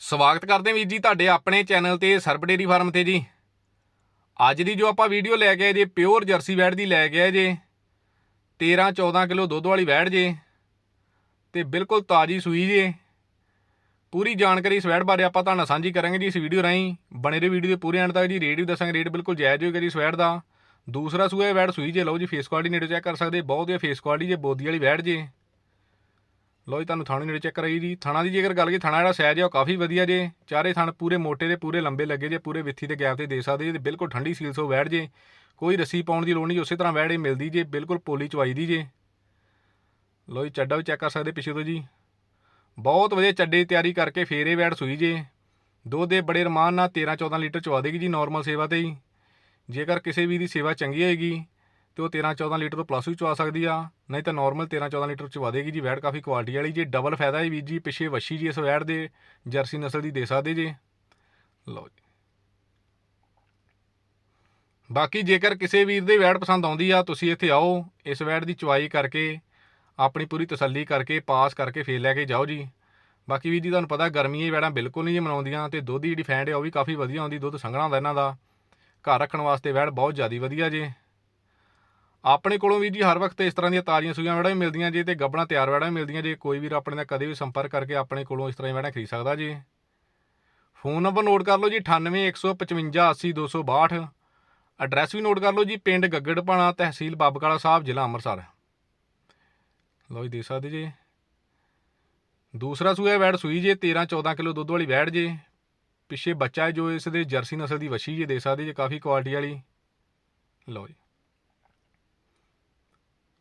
ਸਵਾਗਤ ਕਰਦੇ ਵੀਰ ਜੀ ਤੁਹਾਡੇ ਆਪਣੇ ਚੈਨਲ ਤੇ ਸਰਬ ਡੇਰੀ ਫਾਰਮ ਤੇ ਜੀ। ਅੱਜ ਦੀ ਜੋ ਆਪਾਂ ਵੀਡੀਓ ਲੈ ਕੇ ਆਏ ਜੇ, ਪਿਓਰ ਜਰਸੀ ਵੈੜ ਦੀ ਲੈ ਕੇ ਆਏ ਜੇ। 13 14 ਕਿਲੋ ਦੁੱਧ ਵਾਲੀ ਵੈੜ ਜੇ। ਤੇ ਬਿਲਕੁਲ ਤਾਜੀ ਸੂਈ ਜੇ। ਪੂਰੀ ਜਾਣਕਾਰੀ ਇਸ ਵੈੜ ਬਾਰੇ ਆਪਾਂ ਤੁਹਾਨੂੰ ਸਾਂਝੀ ਕਰਾਂਗੇ ਜੀ ਇਸ ਵੀਡੀਓ ਰਾਹੀਂ। ਬਣੇ ਰਹੋ ਵੀਡੀਓ ਦੇ ਪੂਰੇ ਐਂਡ ਤੱਕ ਜੀ। ਰੇਟ ਵੀ ਦੱਸਾਂਗੇ, ਰੇਟ ਬਿਲਕੁਲ ਜਾਇਜ਼ ਹੋਏਗਾ ਜੀ ਇਸ ਵੈੜ ਦਾ। ਦੂਸਰਾ ਸੂਆ ਇਹ ਵੈੜ ਸੂਈ ਜੇ, ਲਓ ਜੀ ਫੇਸ ਕੁਆਲਿਟੀ ਨੇੜੇ ਚੈੱਕ ਕਰ ਸਕਦੇ। ਬਹੁਤ ਵਧੀਆ ਫੇਸ ਕੁਆਲਿਟੀ ਜੇ, ਬੋਦੀ ਵਾਲੀ ਵੈੜ ਜੇ। ਲੋ ਜੀ, ਤੁਹਾਨੂੰ ਥਾਣੇ ਨੇੜੇ ਚੈੱਕ ਕਰਾਈ ਜੀ ਥਾਣਾ ਦੀ ਜੇਕਰ ਗੱਲ ਕਰੀਏ, ਥਾਣਾ ਜਿਹੜਾ ਸਾਈਜ਼ ਹੈ ਉਹ ਕਾਫੀ ਵਧੀਆ ਜੇ। ਚਾਰੇ ਥਣ ਪੂਰੇ ਮੋਟੇ ਦੇ ਪੂਰੇ ਲੰਬੇ ਲੱਗੇ ਜੇ, ਪੂਰੇ ਵਿੱਥੀ ਤੇ ਗੈਪ ਤੇ ਦੇ ਸਕਦੇ ਜੇ ਤੇ ਬਿਲਕੁਲ ਠੰਡੀ ਸੀਲ ਸੋ ਵੈੜ ਜੇ। ਕੋਈ ਰੱਸੀ ਪਾਉਣ ਦੀ ਲੋੜ ਨਹੀਂ ਉਸੇ ਤਰ੍ਹਾਂ ਵੈੜ ਮਿਲਦੀ ਜੇ, ਬਿਲਕੁਲ ਪੋਲੀ ਚਵਾਈ ਦੀ ਜੇ। ਲੋ ਜੀ, ਚੱਡਾ ਵੀ ਚੈੱਕ ਕਰ ਸਕਦੇ ਪਿੱਛੇ ਤੋਂ ਜੀ। ਬਹੁਤ ਵਧੀਆ ਚੱਡੇ ਦੀ ਤਿਆਰੀ ਕਰਕੇ ਫੇਰ ਇਹ ਵੈੜ ਸੂਈ ਜੇ। ਦੁੱਧ ਦੇ ਬੜੇ ਰਮਾਨ ਨਾਲ 13 14 ਲੀਟਰ ਚਵਾ ਦੇਗੀ ਜੀ ਨਾਰਮਲ ਸੇਵਾ ਤੇ ਹੀ। ਜੇਕਰ ਕਿਸੇ ਵੀ ਦੀ ਸੇਵਾ ਚੰਗੀ ਹੋਏਗੀ ਤੇ ਉਹ 13 14 ਲੀਟਰ ਤੋਂ ਪਲੱਸ ਵੀ ਚਵਾ ਸਕਦੀ ਆ। ਨਹੀਂ ਤਾਂ ਨਾਰਮਲ 13 14 ਲੀਟਰ ਚਵਾ ਦੇਗੀ ਜੀ ਵੈੜ ਕਾਫੀ ਕੁਆਲਿਟੀ ਵਾਲੀ ਜੀ। ਡਬਲ ਫਾਇਦਾ ਹੈ ਵੀਰ ਜੀ, ਪਿੱਛੇ ਵੱਛੀ ਜੀ ਇਸ ਵੈੜ ਦੇ, ਜਰਸੀ ਨਸਲ ਦੀ ਦੇ ਸਕਦੇ ਜੀ। ਲਓ ਜੀ। ਬਾਕੀ ਜੇਕਰ ਕਿਸੇ ਵੀਰ ਦੇ ਵੈੜ ਪਸੰਦ ਆਉਂਦੀ ਆ, ਤੁਸੀਂ ਇੱਥੇ ਆਓ, ਇਸ ਵੈੜ ਦੀ ਚਵਾਈ ਕਰਕੇ, ਆਪਣੀ ਪੂਰੀ ਤਸੱਲੀ ਕਰਕੇ, ਪਾਸ ਕਰਕੇ ਫੇਰ ਲੈ ਕੇ ਜਾਓ ਜੀ। ਬਾਕੀ ਵੀਰ ਜੀ, ਤੁਹਾਨੂੰ ਪਤਾ ਗਰਮੀ ਹੀ ਵੈੜਾਂ ਬਿਲਕੁਲ ਨਹੀਂ ਜੀ ਮਨਾਉਂਦੀਆਂ ਤੇ ਦੁੱਧ ਦੀ ਜਿਹੜੀ ਫੈਂਡ ਹੈ ਉਹ ਵੀ ਕਾਫੀ ਵਧੀਆ ਆਉਂਦੀ ਦੁੱਧ ਸੰਘਣਾ ਹੁੰਦਾ ਇਹਨਾਂ ਦਾ। ਘਰ ਰੱਖਣ ਵਾਸਤੇ ਵੈੜ ਬਹੁਤ ਜ਼ਿਆਦਾ ਵਧੀਆ ਜੇ। ਆਪਣੇ ਕੋਲੋਂ ਵੀ ਜੀ ਹਰ ਵਕਤ ਇਸ ਤਰ੍ਹਾਂ ਦੀਆਂ ਤਾਜ਼ੀਆਂ ਸੂਈਆਂ ਵੈੜਾਂ ਵੀ ਮਿਲਦੀਆਂ ਜੇ ਤੇ ਗੱਬਣਾ ਤਿਆਰ ਵੈੜਾਂ ਵੀ ਮਿਲਦੀਆਂ ਜੇ। ਕੋਈ ਵੀਰ ਆਪਣੇ ਨਾਲ ਕਦੇ ਵੀ ਸੰਪਰਕ ਕਰਕੇ ਆਪਣੇ ਕੋਲੋਂ ਇਸ ਤਰ੍ਹਾਂ ਦੀਆਂ ਵੈੜਾਂ ਖਰੀਦ ਸਕਦਾ ਜੀ। ਫੋਨ ਨੰਬਰ ਨੋਟ ਕਰ ਲਓ ਜੀ 9815580262 ਐਡਰੈਸ ਵੀ ਨੋਟ ਕਰ ਲਓ ਜੀ, ਪਿੰਡ ਗੱਗੜਪਾਣਾ, ਤਹਿਸੀਲ ਬਾਬਕਾਲਾ ਸਾਹਿਬ, ਜ਼ਿਲ੍ਹਾ ਅੰਮ੍ਰਿਤਸਰ। ਲਓ ਜੀ ਦੇ ਸਕਦੇ ਜੀ। ਦੂਸਰਾ ਸੂਆ ਵੈੜ ਸੂਈ ਜੇ 13 14 ਕਿਲੋ ਦੁੱਧ ਵਾਲੀ ਵੈੜ ਜੇ। ਪਿੱਛੇ ਬੱਚਾ ਹੈ ਜੋ ਇਸ ਦੇ ਜਰਸੀ ਨਸਲ ਦੀ ਵਛੀ ਜੇ ਦੇ ਸਕਦੇ ਜੇ, ਕਾਫੀ ਕੁਆਲਿਟੀ ਵਾਲੀ। ਲਓ ਜੀ।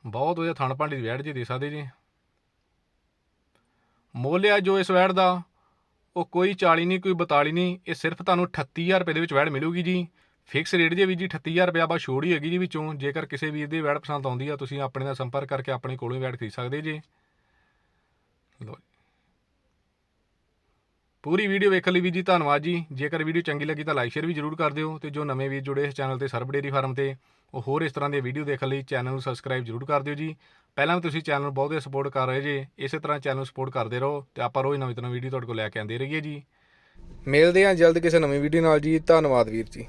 ਬਹੁਤ ਵਧੀਆ ਥਣ ਭਾਂਡੀ ਦੀ ਵੈੜ ਜੀ ਦੇ ਸਕਦੇ ਜੀ। ਮੁੱਲ ਆ ਜੋ ਇਸ ਵੈੜ ਦਾ, ਉਹ ਕੋਈ 40 ਨਹੀਂ, ਕੋਈ 42 ਨਹੀਂ, ਇਹ ਸਿਰਫ ਤੁਹਾਨੂੰ 38000 ਰੁਪਏ ਦੇ ਵਿੱਚ ਵੈੜ ਮਿਲੂਗੀ ਜੀ। ਫਿਕਸ ਰੇਟ ਜੇ ਵੀ ਜੀ 38000 ਰੁਪਏ ਆਪਾਂ ਛੋੜ ਹੀ ਹੈਗੀ ਜੀ ਵਿੱਚੋਂ, ਜੇਕਰ ਕਿਸੇ ਵੀਰ ਦੀ ਵੈੜ ਪਸੰਦ ਆਉਂਦੀ ਆ, ਤੁਸੀਂ ਆਪਣੇ ਨਾਲ ਸੰਪਰਕ ਕਰਕੇ ਆਪਣੇ ਕੋਲੋਂ ਹੀ ਵੈੜ ਖਰੀਦ ਸਕਦੇ ਜੀ। ਲਓ ਪੂਰੀ ਵੀਡੀਓ ਵੇਖਣ ਲਈ ਵੀ ਜੀ ਧੰਨਵਾਦ ਜੀ। ਜੇਕਰ ਵੀਡੀਓ ਚੰਗੀ ਲੱਗੀ ਤਾਂ ਲਾਈਕ, ਸ਼ੇਅਰ ਵੀ ਜਰੂਰ ਕਰ ਦਿਓ ਤੇ ਜੋ ਨਵੇਂ ਵੀਰ ਜੁੜੇ ਇਸ ਚੈਨਲ ਤੇ ਸਰਬ ਡੇਰੀ ਫਾਰਮ ਤੇ, ਉਹ ਹੋਰ ਇਸ ਤਰ੍ਹਾਂ ਦੀਆਂ ਵੀਡੀਓ ਦੇਖਣ ਲਈ ਚੈਨਲ ਨੂੰ ਸਬਸਕ੍ਰਾਈਬ ਜਰੂਰ ਕਰ ਦਿਓ ਜੀ। ਪਹਿਲਾਂ ਵੀ ਤੁਸੀਂ ਚੈਨਲ ਨੂੰ ਬਹੁਤ ਜ਼ਿਆਦਾ ਸਪੋਰਟ ਕਰ ਰਹੇ ਜੇ, ਇਸੇ ਤਰ੍ਹਾਂ ਚੈਨਲ ਨੂੰ ਸਪੋਰਟ ਕਰਦੇ ਰਹੋ ਤੇ ਆਪਾਂ ਰੋਜ਼ ਨਵੀਂ ਤੋਂ ਨਵੀਂ ਵੀਡੀਓ ਤੁਹਾਡੇ ਕੋਲ ਲੈ ਕੇ ਆਉਂਦੇ ਰਹੀਏ ਜੀ। ਮਿਲਦੇ ਹਾਂ ਜਲਦ ਕਿਸੇ ਨਵੀਂ ਵੀਡੀਓ ਨਾਲ ਜੀ। ਧੰਨਵਾਦ ਵੀਰ ਜੀ।